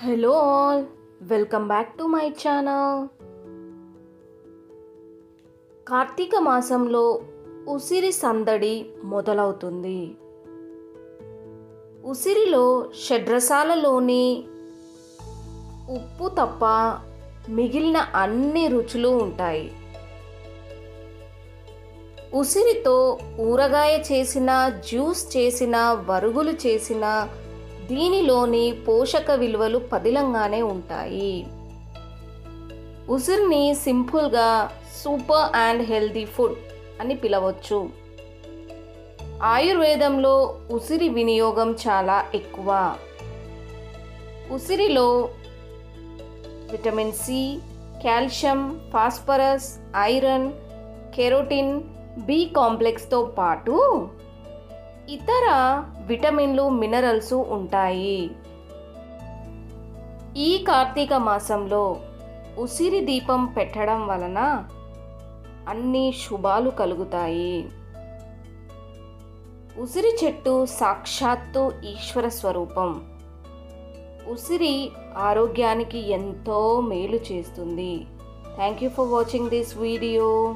Hello all welcome back to my channel Karthika మాసంలో ఉసిరి సందడి మొదలవుతుంది. ఉసిరిలో షడ్రసాలలోని ఉప్పు తప్ప మిగిలిన అన్ని రుచులు ఉంటాయి. ఉసిరితో ఊరగాయ చేసిన జ్యూస్ చేసిన వరుగులు చేసిన దీనిలోని పోషక విలువలు పదిలంగానే ఉంటాయి. ఉసిరిని సింపుల్గా సూపర్ అండ్ హెల్దీ ఫుడ్ అని పిలవచ్చు. ఆయుర్వేదంలో ఉసిరి వినియోగం చాలా ఎక్కువ. ఉసిరిలో vitamin C calcium phosphorus iron carotene B కాంప్లెక్స్తో పాటు ఇతర విటమిన్లు మినరల్స్ ఉంటాయి. ఈ కార్తీక మాసంలో ఉసిరి దీపం పెట్టడం వలన అన్ని శుభాలు కలుగుతాయి. ఉసిరి చెట్టు సాక్షాత్తు ఈశ్వర స్వరూపం. ఉసిరి ఆరోగ్యానికి ఎంతో మేలు చేస్తుంది. Thank you for watching this video